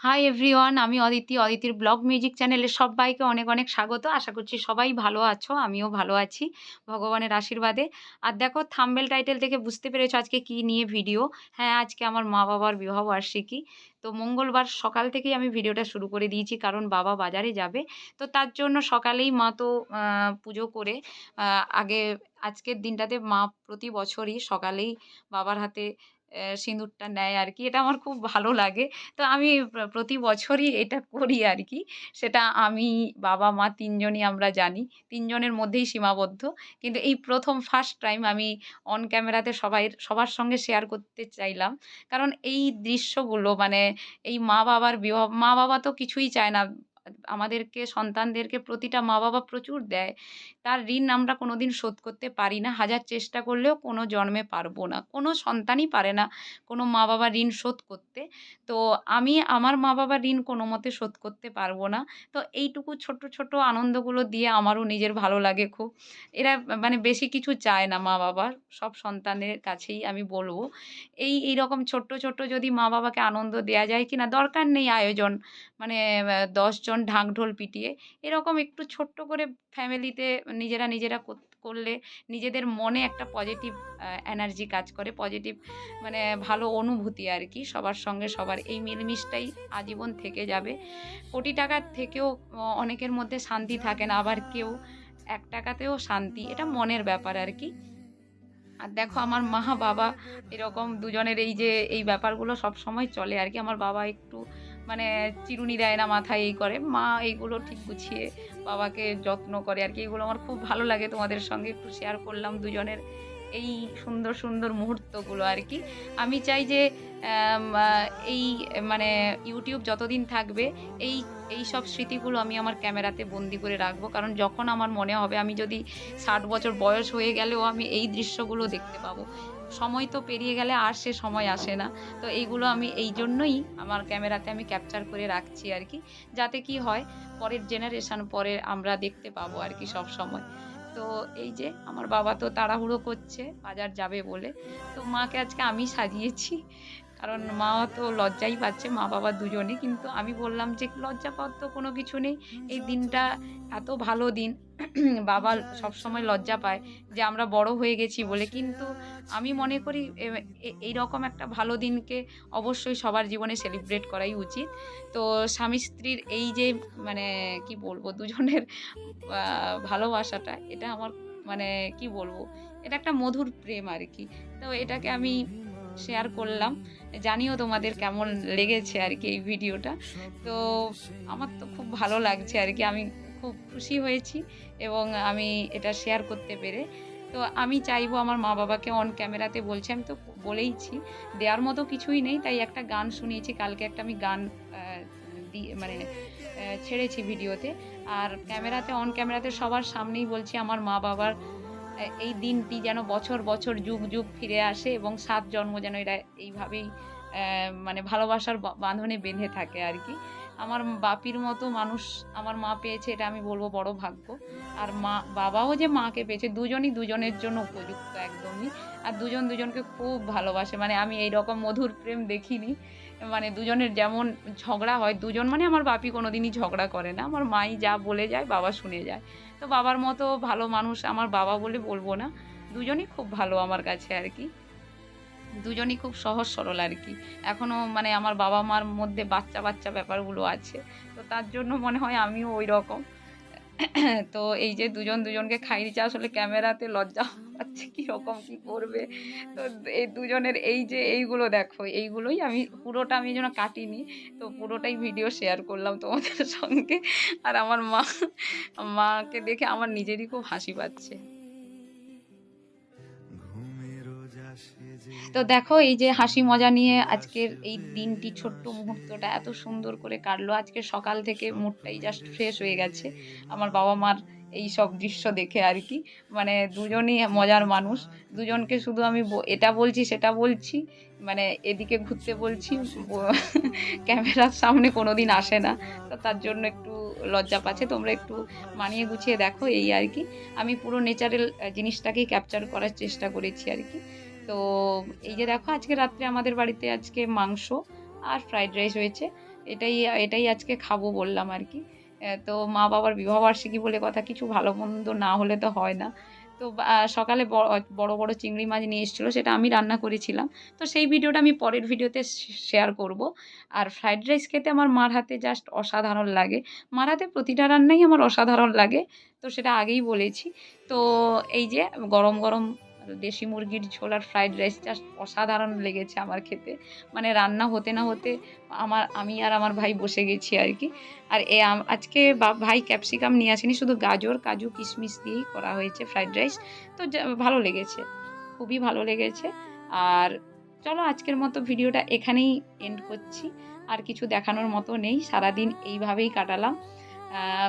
Hi everyone আমি Aditi, অদিতির blog music চ্যানেলে সবাইকে অনেক অনেক স্বাগত। আশা করছি সবাই ভালো আছো, আমিও ভালো আছি, ভগবানের আশীর্বাদে। আর দেখো থাম্বেল টাইটেল থেকে বুঝতে পেরেছ আজকে কি নিয়ে ভিডিও হ্যাঁ আজকে আমার মা বাবার বিবাহবার্ষিকী তো মঙ্গলবার সকাল থেকেই আমি ভিডিওটা শুরু করে দিয়েছি, কারণ বাবা বাজারে যাবে। তো তার জন্য সকালেই মা তো পুজো করে আগে, আজকের দিনটাতে মা প্রতি বছরই সকালেই বাবার হাতে সিঁদুরটা নেয় আর কি এটা আমার খুব ভালো লাগে। তো আমি প্রতি বছরই এটা করি আর কি সেটা আমি, বাবা, মা তিনজনই আমরা জানি। তিনজনের মধ্যেই সীমাবদ্ধ। কিন্তু এই প্রথম ফার্স্ট টাইম আমি অন ক্যামেরাতে সবাই, সবার সঙ্গে শেয়ার করতে চাইলাম। কারণ এই দৃশ্যগুলো মানে এই মা বাবার বিবাহ মা বাবা তো কিছুই চায় না। আমাদেরকে, সন্তানদেরকে প্রতিটা মা বাবা প্রচুর দেয়। তার ঋণ আমরা কোনো দিন শোধ করতে পারি না। হাজার চেষ্টা করলেও কোনো জন্মে পারব না। কোনো সন্তানই পারে না কোনো মা বাবা ঋণ শোধ করতে। তো আমি আমার মা বাবার ঋণ কোনো মতে শোধ করতে পারব না। তো এইটুকু ছোট ছোট আনন্দগুলো দিয়ে আমারও নিজের ভালো লাগে খুব। এরা মানে বেশি কিছু চায় না মা বাবার সব সন্তানের কাছেই আমি বলব। এই, এইরকম ছোট্ট ছোট্ট যদি মা বাবাকে আনন্দ দেওয়া যায় কি না দরকার নেই আয়োজন। মানে আহ, দশজন ঢাকঢোল পিটিয়ে। এরকম একটু ছোট্ট করে ফ্যামিলিতে নিজেরা নিজেরা কর- করলে নিজেদের মনে একটা পজিটিভ এনার্জি কাজ করে। পজিটিভ মানে ভালো অনুভূতি আর কি সবার সঙ্গে সবার। এই মিলমিশটাই আজীবন থেকে যাবে। কোটি টাকার থেকেও অনেকের মধ্যে শান্তি থাকে না আবার কেউ এক টাকাতেও শান্তি এটা মনের ব্যাপার আর কি। আর দেখো আমার মা বাবা এরকম দুজনের এই যে এই ব্যাপারগুলো সব সময় চলে আর কি। আমার বাবা একটু মানে চিরুনি দেয় না, মাথায় এই করে। মা এইগুলো ঠিক গুছিয়ে বাবাকে যত্ন করে আর কি। এগুলো আমার খুব ভালো লাগে তোমাদের সঙ্গে একটু শেয়ার করলাম দুজনের এই সুন্দর সুন্দর মুহূর্তগুলো আর কি। আমি চাই যে এই মানে ইউটিউব যতদিন থাকবে, এই এই সব স্মৃতিগুলো আমি আমার ক্যামেরাতে বন্দি করে রাখব। কারণ যখন আমার মনে হবে আমি যদি ষাট বছর বয়স হয়ে গেলেও আমি এই দৃশ্যগুলো দেখতে পাবো। সময় তো পেরিয়ে গেলে আর সে সময় আসে না। তো এইগুলো আমি এই জন্যই আমার ক্যামেরাতে আমি ক্যাপচার করে রাখছি আর কি। যাতে কি হয়, পরের জেনারেশন পরে আমরা দেখতে পাবো আর কি সব সময়। তো এই যে আমার বাবা তো তাড়াহুড়ো করছে, বাজার যাবে বলে। তো মাকে আজকে আমি সাজিয়েছি। কারণ মা তো লজ্জাই পাচ্ছে, মা বাবা দুজনে। কিন্তু আমি বললাম যে লজ্জা পাওয়ার তো কোনো কিছু নেই। এই দিনটা এত ভালো দিন। বাবা সব সময় লজ্জা পায় যে আমরা বড় হয়ে গেছি বলে। কিন্তু আমি মনে করি এই রকম একটা ভালো দিনকে অবশ্যই সবার জীবনে সেলিব্রেট করাই উচিত। তো স্বামী স্ত্রীর এই যে মানে কি বলব, দুজনের ভালোবাসাটা, এটা আমার মানে কি বলব, এটা একটা মধুর প্রেম আর কি তো এটাকে আমি শেয়ার করলাম। জানিও তোমাদের কেমন লেগেছে আর কি এই ভিডিওটা তো আমার তো খুব ভালো লাগছে আর কি আমি খুব খুশি হয়েছি এবং আমি এটা শেয়ার করতে পেরে। তো আমি চাইব আমার মা বাবাকে অন ক্যামেরাতে বলছি, আমি তো বলেইছি, দেওয়ার মতো কিছুই নেই, তাই একটা গান শুনিয়েছি, কালকে একটা আমি গান মানে ছেড়েছি ভিডিওতে। আর ক্যামেরাতে অন ক্যামেরাতে সবার সামনেই বলছি, আমার মা বাবার এই দিনটি যেন বছর বছর যুগ যুগ ফিরে আসে এবং সাত জন্ম যেন এরা এইভাবেই মানে ভালোবাসার বাঁধনে বেঁধে থাকে আর কি। আমার বাপির মতো মানুষ আমার মা পেয়েছে, এটা আমি বলব বড় ভাগ্য। আর মা, বাবাও যে মাকে পেয়েছে, দুজনই দুজনের জন্য উপযুক্ত একদমই। আর দুজন দুজনকে খুব ভালোবাসে মানে আমি এই রকম মধুর প্রেম দেখিনি। মানে দুজনের যেমন ঝগড়া হয়, দুজন মানে আমার বাপি কোনোদিনই ঝগড়া করে না। আমার মাই যা বলে যায়, বাবা শুনে যায়। তো বাবার মতো ভালো মানুষ আমার বাবা বলে বলব না। দুজনই খুব ভালো আমার কাছে আর কি। দুজনই খুব সহজ সরল আর কি। এখনও মানে আমার বাবা মার মধ্যে বাচ্চা বাচ্চা ব্যাপারগুলো আছে। তো তার জন্য মনে হয় আমিও ওই রকম তো এই যে দুজন দুজনকে খাই দিচ্ছে, আসলে ক্যামেরাতে লজ্জা পাচ্ছে কীরকম কী করবে? তো এই দুজনের এই যে এইগুলো দেখো, এইগুলোই আমি, পুরোটা আমি যেন কাটিনি, তো পুরোটাই ভিডিও শেয়ার করলাম তোমাদের সঙ্গে। আর আমার মা মাকে দেখে আমার নিজেরই খুব হাসি পাচ্ছে। তো দেখো, এই যে হাসি মজা নিয়ে আজকের এই দিনটি, ছোট্ট মুহূর্তটা এত সুন্দর করে কাটলো। আজকে সকাল থেকে মুডটাই জাস্ট ফ্রেশ হয়ে গেছে। আমার বাবা মার এই সব দৃশ্য দেখে আর কি। মানে দুজনই মজার মানুষ। দুজনকে শুধু আমি এটা বলছি, সেটা বলছি মানে এদিকে ঘুরতে বলছি ক্যামেরার সামনে কোনো দিন আসে না। তো তার জন্য একটু লজ্জা পাচ্ছে। তোমরা একটু মানিয়ে গুছিয়ে দেখো, এই আর কি। আমি পুরো ন্যাচারাল জিনিসটাকেই ক্যাপচার করার চেষ্টা করেছি আর কি। তো এই যে দেখো, আজকে রাত্রে আমাদের বাড়িতে আজকে মাংস আর ফ্রাইড রাইস হয়েছে। এটাই এটাই আজকে খাব বললাম আর কি। তো মা বাবার বিবাহবার্ষিকী বলে কথা, কিছু ভালো মন্দ না হলে তো হয় না। তো সকালে বড় বড় চিংড়ি মাছ নিয়ে এসেছিল, সেটা আমি রান্না করেছিলাম। তো সেই ভিডিওটা আমি পরের ভিডিওতে শেয়ার করব। আর ফ্রাইড রাইস খেতে আমার মার হাতে জাস্ট অসাধারণ লাগে। মার হাতে প্রতিটা রান্নাই আমার অসাধারণ লাগে। তো সেটা আগেই বলেছি। তো এই যে গরম গরম দেশি মুরগির ঝোল আর ফ্রাইড রাইস জাস্ট অসাধারণ লেগেছে আমার খেতে। মানে রান্না হতে না হতে আমার, আমি আর আমার ভাই বসে গেছি আর কি। আর এ আজকে ভাই ক্যাপসিকাম নিয়ে আসেনি, শুধু গাজর, কাজু, কিশমিশ দিয়েই করা হয়েছে ফ্রাইড রাইস তো ভালো লেগেছে, খুবই ভালো লেগেছে। আর চলো আজকের মতো ভিডিওটা এখানেই এন্ড করছি। আর কিছু দেখানোর মতো নেই, সারাদিন এইভাবেই কাটালাম।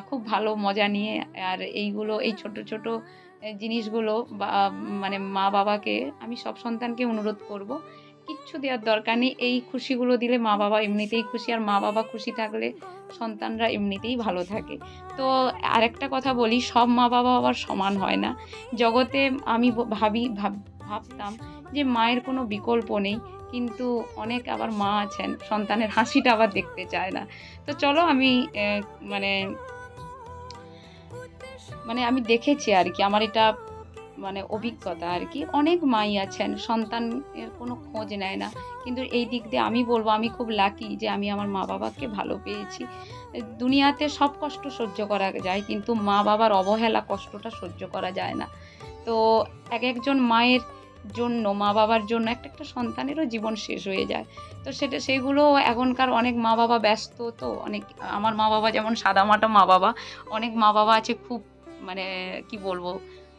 খুব ভালো মজা নিয়ে, আর এইগুলো, এই ছোট ছোট জিনিসগুলো বা মানে মা বাবাকে আমি সব সন্তানকে অনুরোধ করব, কিচ্ছু দেওয়ার দরকার নেই। এই খুশিগুলো দিলে মা বাবা এমনিতেই খুশি, আর মা বাবা খুশি থাকলে সন্তানরা এমনিতেই ভালো থাকে। তো আরেকটা কথা বলি, সব মা বাবা আবার সমান হয় না। জগতে আমি ভাবি, ভাব- ভাবতাম যে মায়ের কোনো বিকল্প নেই, কিন্তু অনেক আবার মা আছেন, সন্তানের হাসিটা আবার দেখতে চায় না। তো চলো আমি মানে মানে আমি দেখেছি আর কি, আমার এটা মানে অভিজ্ঞতা আর কি। অনেক মাই আছেন সন্তানের কোনো খোঁজ নেয় না। কিন্তু এই দিক দিয়ে আমি বলব, আমি খুব লাকি যে আমি আমার মা বাবাকে ভালো পেয়েছি। দুনিয়াতে সব কষ্ট সহ্য করা যায়, কিন্তু মা বাবার অবহেলা কষ্টটা সহ্য করা যায় না। তো এক একজন মায়ের জন্য মা বাবার জন্য একটা একটা সন্তানেরও জীবন শেষ হয়ে যায়। তো সেটা, সেগুলো এখনকার অনেক মা বাবা ব্যস্ত তো, অনেক, আমার মা বাবা যেমন সাদামাটা মা বাবা অনেক মা বাবা আছে খুব মানে কি বলব?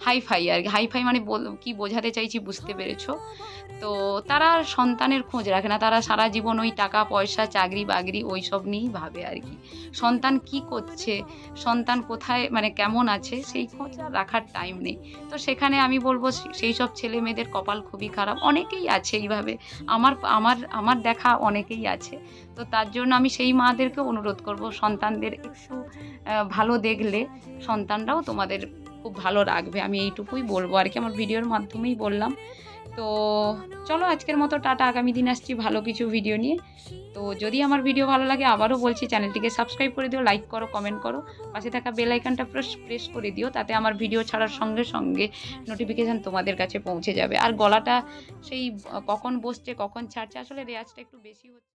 হাই ফাই আর কি। হাই ফাই মানে বল- কি বোঝাতে চাইছি বুঝতে পেরেছ? তো তারা সন্তানের খোঁজ রাখে না, তারা সারা জীবন ওই টাকা, পয়সা, চাকরি, বাকরি ওই সব নিয়েই ভাবে আর কি। সন্তান কি করছে, সন্তান কোথায় মানে কেমন আছে, সেই খোঁজ রাখার টাইম নেই। তো সেখানে আমি বলব, সেই সব ছেলে মেয়েদের কপাল খুবই খারাপ। অনেকেই আছে এইভাবে। আমার আমার আমার দেখা অনেকেই আছে। তো তার জন্য আমি সেই মাদেরকে অনুরোধ করব, সন্তানদের একটু ভালো দেখলে সন্তানরাও তোমাদের খুব ভালো রাখবে, আমি এইটুকুই বলব। আর কি আমার ভিডিওর মাধ্যমেই বললাম। তো চলো আজকের মতো, টাটা, আগামী দিন আসছি ভালো কিছু ভিডিও নিয়ে। তো যদি আমার ভিডিও ভালো লাগে, আবারও বলছি, চ্যানেলটিকে সাবস্ক্রাইব করে দিও লাইক করো কমেন্ট করো। পাশে থাকা বেল আইকনটা প্রেস প্রেস করে দিও, তাতে আমার ভিডিও ছাড়ার সঙ্গে সঙ্গে নোটিফিকেশান তোমাদের কাছে পৌঁছে যাবে। আর গলাটা সেই, কখন বসছে, কখন ছাড়ছে, আসলে রেয়াজটা একটু বেশি হচ্ছে।